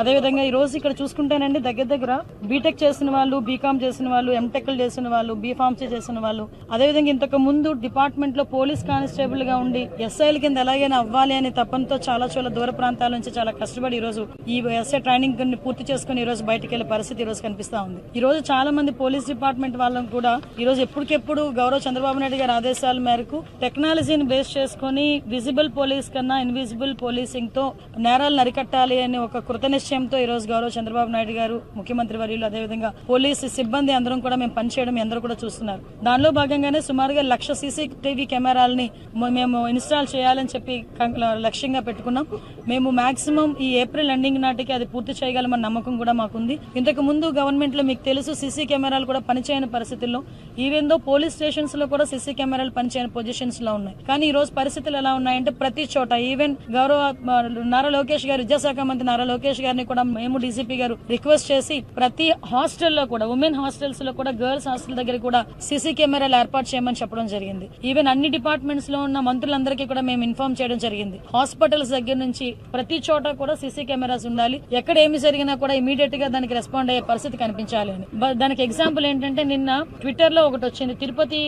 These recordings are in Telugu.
అదేవిధంగా ఈ రోజు ఇక్కడ చూసుకుంటేనండి దగ్గర దగ్గర బీటెక్ చేసిన వాళ్ళు బీకామ్ చేసిన వాళ్ళు ఎంటెక్ చేసిన వాళ్ళు బీఫార్మసీ చేసిన వాళ్ళు. అదేవిధంగా ఇంతకు ముందు డిపార్ట్మెంట్లో పోలీస్ కానిస్టేబుల్గా ఉండి ఎస్ఐల కింద ఎలాగైనా అవ్వాలి అనే తపనతో చాలా చాలా దూర ప్రాంతాల నుంచి చాలా కష్టపడి ఈ రోజు ఈ ఎస్ఐ ట్రైనింగ్ పూర్తి చేసుకుని ఈ రోజు బయటకు వెళ్ళే పరిస్థితి ఈ రోజు కనిపిస్తా ఉంది. ఈ రోజు చాలా మంది పోలీస్ డిపార్ట్మెంట్ వాళ్ళని కూడా ఈ రోజు ఎప్పటికెప్పుడు గౌరవ చంద్రబాబు నాయుడు గారి ఆదేశాల మేరకు టెక్నాలజీని బేస్ చేసుకుని విజిబుల్ పోలీస్ కన్నా ఇన్విజిబుల్ పోలీసింగ్తో నేరాలను అరికట్టాలి అనే ఒక కృతనిష్ నిశ్చయంతో ఈ రోజు గౌరవ చంద్రబాబు నాయుడు గారు ముఖ్యమంత్రి వర్యులు అదేవిధంగా పోలీసు సిబ్బంది అందరం కూడా మేము పనిచేయడం అందరూ కూడా చూస్తున్నారు. దానిలో భాగంగానే సుమారుగా లక్ష సీసీటీవీ కెమెరాలని మేము ఇన్స్టాల్ చేయాలని చెప్పి లక్ష్యంగా పెట్టుకున్నాం. మేము మాక్సిమం ఈ ఏప్రిల్ ఎండింగ్ నాటికి అది పూర్తి చేయగలమన్న నమ్మకం కూడా మాకుంది. ఇంతకు ముందు గవర్నమెంట్లో మీకు తెలుసు సీసీ కెమెరాలు కూడా పనిచేయని పరిస్థితుల్లో ఈవెన్ దో పోలీస్ స్టేషన్స్లో కూడా సీసీ కెమెరాలు పనిచేయని పొజిషన్స్లో ఉన్నాయి. కానీ ఈ రోజు పరిస్థితులు ఎలా ఉన్నాయంటే ప్రతి చోట ఈవెన్ గౌరవ నారా లోకేష్ గారు విద్యాశాఖ మంత్రి నారా లోకేష్ గారు గారిని కూడా మేము డీజీపీ గారు రిక్వెస్ట్ చేసి ప్రతి హాస్టల్లో కూడా ఉమెన్ హాస్టల్స్లో కూడా గర్ల్స్ హాస్టల్ దగ్గర కూడా సీసీ కెమెరాలు ఏర్పాటు చేయమని చెప్పడం జరిగింది. ఈవెన్ అన్ని డిపార్ట్మెంట్స్లో ఉన్న మంత్రులందరికీ కూడా మేము ఇన్ఫార్మ్ చేయడం జరిగింది. హాస్పిటల్స్ దగ్గర నుంచి ప్రతి చోట కూడా సీసీ కెమెరాస్ ఉండాలి. ఎక్కడ ఏమి జరిగినా కూడా ఇమీడియట్గా దానికి రెస్పాండ్ అయ్యే పరిస్థితి కనిపించాలి అని. దానికి ఎగ్జాంపుల్ ఏంటంటే నిన్న ట్విట్టర్లో ఒకటి వచ్చింది. తిరుపతి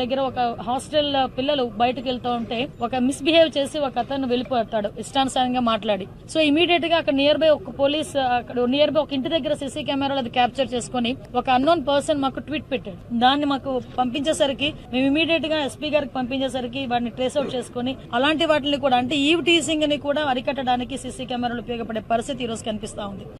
దగ్గర ఒక హాస్టల్ పిల్లలు బయటకు వెళ్తూ ఉంటే ఒక మిస్బిహేవ్ చేసి ఒక అతను వెళ్ళిపోతాడు ఇష్టానుసారంగా మాట్లాడి. సో ఇమీడియట్గా అక్కడ నియర్ బై ఒక పోలీస్ అక్కడ నియర్ బై ఒక ఇంటి దగ్గర సీసీ కెమెరాలు అది క్యాప్చర్ చేసుకుని ఒక అన్నోన్ పర్సన్ మాకు ట్వీట్ పెట్టాడు. దాన్ని మాకు పంపించేసరికి మేము ఇమీడియట్గా ఎస్పీ గారికి పంపించేసరికి వాటిని ట్రేస్ అవుట్ చేసుకుని అలాంటి వాటిని కూడా అంటే ఈవ్ టీసింగ్ని కూడా అరికట్టడానికి సీసీ కెమెరాలు ఉపయోగపడే పరిస్థితి ఈ రోజు కనిపిస్తా ఉంది.